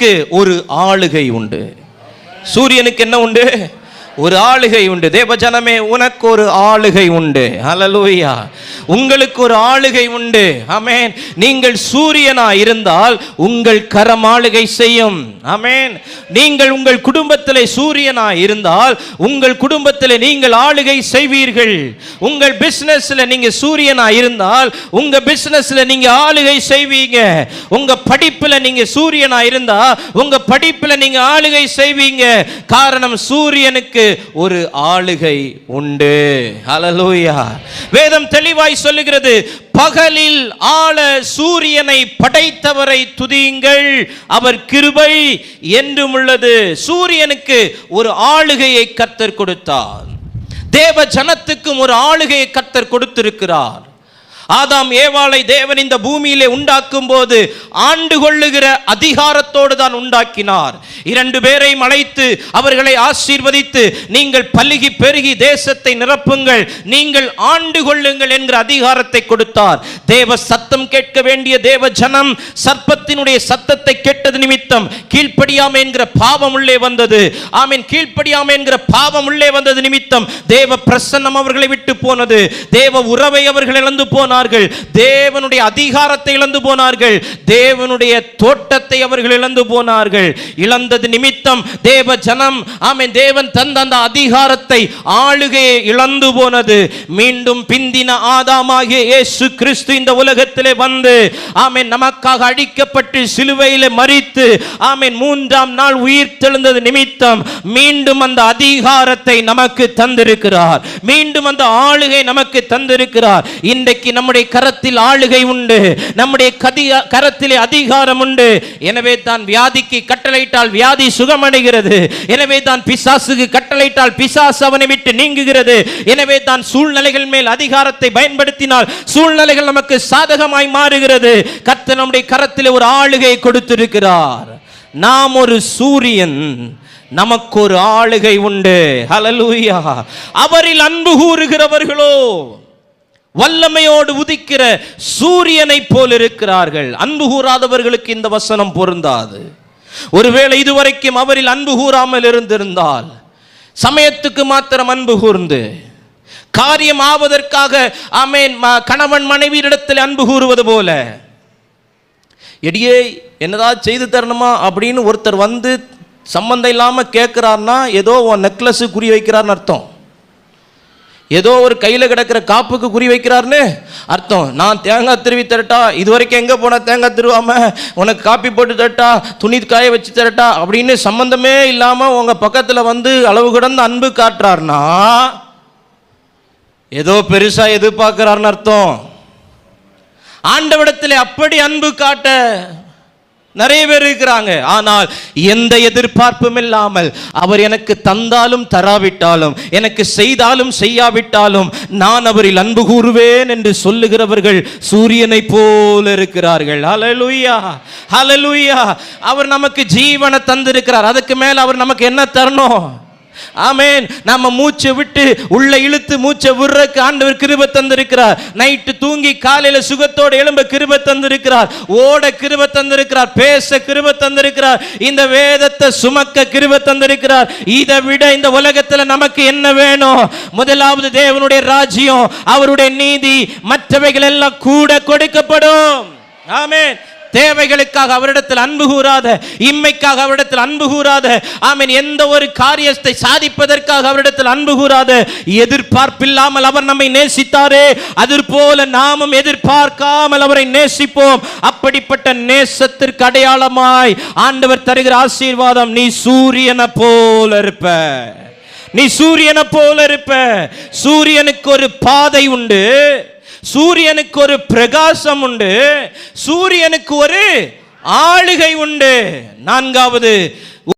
சூரியனுக்கு ஒரு ஆளுகை உண்டு. சூரியனுக்கு என்ன உண்டு? ஒரு ஆளுகை உண்டு. தேவஜனமே உனக்கு ஒரு ஆளுகை உண்டு. ஹalleluya உங்களுக்கு ஒரு ஆளுகை உண்டு. அமேன் நீங்கள் சூரியனா இருந்தால் உங்கள் கரம் ஆளுகை செய்யும். அமேன் நீங்கள் உங்கள் குடும்பத்தில் சூரியனா இருந்தால் உங்கள் குடும்பத்தில் நீங்கள் ஆளுகை செய்வீர்கள். உங்கள் பிசினஸ்ல நீங்க சூரியனா இருந்தால் உங்க பிசினஸ்ல நீங்க ஆளுகை செய்வீங்க. உங்க படிப்புல நீங்க சூரியனா இருந்தா உங்க படிப்புல நீங்க ஆளுகை செய்வீங்க. காரணம் சூரியனுக்கு ஒரு ஆளுகை உண்டு. அலலூயா வேதம் தெளிவாய் சொல்லுகிறது பகலில் ஆள சூரியனை படைத்தவரை துதியுங்கள் அவர் கிருபை என்றும் உள்ளது. சூரியனுக்கு ஒரு ஆளுகையை கத்தர் கொடுத்தார். தேவ ஜனத்துக்கும் ஒரு ஆளுகையை கத்தர் கொடுத்திருக்கிறார். ஆதாம் ஏவாளை தேவன் இந்த பூமியிலே உண்டாக்கும் போது ஆண்டு கொள்ளுகிற அதிகாரத்தோடு தான் உண்டாக்கினார். இரண்டு பேரை அழைத்து அவர்களை ஆசீர்வதித்து நீங்கள் பல்லுகி பெருகி தேசத்தை நிரப்புங்கள் நீங்கள் ஆண்டு கொள்ளுங்கள் என்கிற அதிகாரத்தை கொடுத்தார். தேவ சத்தம் கேட்க வேண்டிய தேவ ஜனம் சர்ப்பத்தினுடைய சத்தத்தை கேட்டது நிமித்தம் கீழ்ப்படியாமை என்கிற பாவம் உள்ளே வந்தது. ஆமீன் கீழ்ப்படியாமை என்கிற பாவம் உள்ளே வந்தது நிமித்தம் தேவ பிரசன்னம் அவர்களை விட்டு போனது. தேவ உறவை அவர்கள் இழந்து போனார்கள். தேவனுடைய அதிகாரத்தை இழந்து போனார்கள். தேவனுடைய தோட்டத்தை அவர்கள் இழந்து போனார்கள். இழந்தது நிமித்தம் தேவ ஜனம் ஆமை தேவன் தந்த அந்த அதிகாரத்தை ஆளுகையை இழந்து போனது. மீண்டும் பிந்தின ஆதாமாகிய இயேசு கிறிஸ்து இந்த உலகத்திலே வந்து ஆமை நமக்காக அழிக்கப்பட்டு சிலுவையில் மறித்து ஆமென் மூன்றாம் நாள் உயிர் தெழுந்தது நிமித்தம் மீண்டும் அந்த அதிகாரத்தை நமக்கு தந்திருக்கிறார். மீண்டும் அந்த ஆளுகை நமக்கு தந்திருக்கிறார். இன்றைக்கு நம்ம நம்முடைய கரத்தில் ஆளுகை உண்டு. நம்முடைய கதி கரத்திலே அதிகாரம் உண்டு. எனவே தான் வியாதிக்கு கட்டளையிட்டால் வியாதி சுகமடைகிறது. எனவே தான் பிசாசுக்கு கட்டளையிட்டால் பிசாசு அவனை விட்டு நீங்குகிறது. எனவே தான் சூழ்நிலைகள் மேல் அதிகாரத்தை பயன்படுத்தினால் சூழ்நிலைகள் நமக்கு சாதகமாய் மாறுகிறது. கத்த நம்முடைய கரத்தில் ஒரு ஆளுகை கொடுத்திருக்கிறார். நாம் ஒரு சூரியன் நமக்கு ஒரு ஆளுகை உண்டு. ஹalleluya அவரில் அன்பு கூறுகிறவர்களோ வல்லமையோடு உதிக்கிற சூரியனைப் போல் இருக்கிறார்கள் அன்பு கூறாதவர்களுக்கு இந்த வசனம் பொருந்தாது. ஒருவேளை இதுவரைக்கும் அவரில் அன்பு கூறாமல் இருந்திருந்தால் சமயத்துக்கு மாத்திரம் அன்பு கூர்ந்து காரியம் ஆவதற்காக ஆமேன் ம- கணவன் மனைவியிடத்தில் அன்பு கூறுவது போல எடியே என்னதான் செய்து தரணுமா அப்படின்னு ஒருத்தர் வந்து சம்பந்தம் இல்லாமல் கேட்குறாருன்னா ஏதோ உன் நெக்லஸு குறி வைக்கிறார்னு அர்த்தம். ஏதோ ஒரு கையில் கிடக்கிற காப்புக்கு குறி வைக்கிறாருன்னு அர்த்தம். நான் தேங்காய் திருவி தரட்டா இது வரைக்கும் எங்கே போனால் தேங்காய் திருவாம? உனக்கு காப்பி போட்டு தரட்டா துணி காய வச்சு தரட்டா அப்படின்னு சம்பந்தமே இல்லாமல் உங்கள் பக்கத்தில் வந்து அளவு கிடந்த அன்பு காட்டுறாருன்னா ஏதோ பெருசாக எதிர்பார்க்குறாருன்னு அர்த்தம். ஆண்டவிடத்தில் அப்படி அன்பு காட்ட நிறைய பேர் இருக்கிறாங்க. ஆனால் எந்த எதிர்பார்ப்பும் இல்லாமல் அவர் எனக்கு தந்தாலும் தராவிட்டாலும் எனக்கு செய்தாலும் செய்யாவிட்டாலும் நான் அவரில் அன்பு கூறுவேன் என்று சொல்லுகிறவர்கள் சூரியனை போல இருக்கிறார்கள். ஹலலுயா ஹலலுயா அவர் நமக்கு ஜீவனை தந்திருக்கிறார். அதுக்கு மேல் அவர் நமக்கு என்ன தரணும்? ஆமேன். நம்ம மூச்சை விட்டு உள்ள இழுத்து மூச்சை விடுறக்கு ஆண்டவர் கிருப தந்திருக்கிறார். நைட்டு தூங்கி காலையில சுகத்தோட எழும்ப கிருப தந்திருக்கிறார். ஓட கிருப தந்திருக்கிறார். பேச கிருப தந்திருக்கிறார். இந்த வேதத்தை சுமக்க கிருப தந்திருக்கிறார். இதை விட இந்த உலகத்துல நமக்கு என்ன வேணும்? முதலாவது தேவனுடைய ராஜ்யம் அவருடைய நீதி மற்றவைகள் எல்லாம் கூட கொடுக்கப்படும். ஆமேன். தேவைகளுக்காக அவரிடத்தில் அன்பு கூறாத இம்மைக்காக அவரிடத்தில் அன்பு கூறாத ஆமீன் எந்த ஒரு காரியத்தை சாதிப்பதற்காக அவரிடத்தில் அன்பு கூறாத எதிர்பார்ப்பில்லாமல் அவர் நம்மை நேசித்தாரே அது போல நாமும் எதிர்பார்க்காமல் அவரை நேசிப்போம். அப்படிப்பட்ட நேசத்திற்கு அடையாளமாய் ஆண்டவர் தருகிற ஆசீர்வாதம் நீ சூரியனை போல இருப்ப. நீ சூரியனை போல இருப்ப. சூரியனுக்கு ஒரு பாதை உண்டு. சூரியனுக்கு ஒரு பிரகாசம் உண்டு. சூரியனுக்கு ஒரு ஆளுகை உண்டு. நான்காவது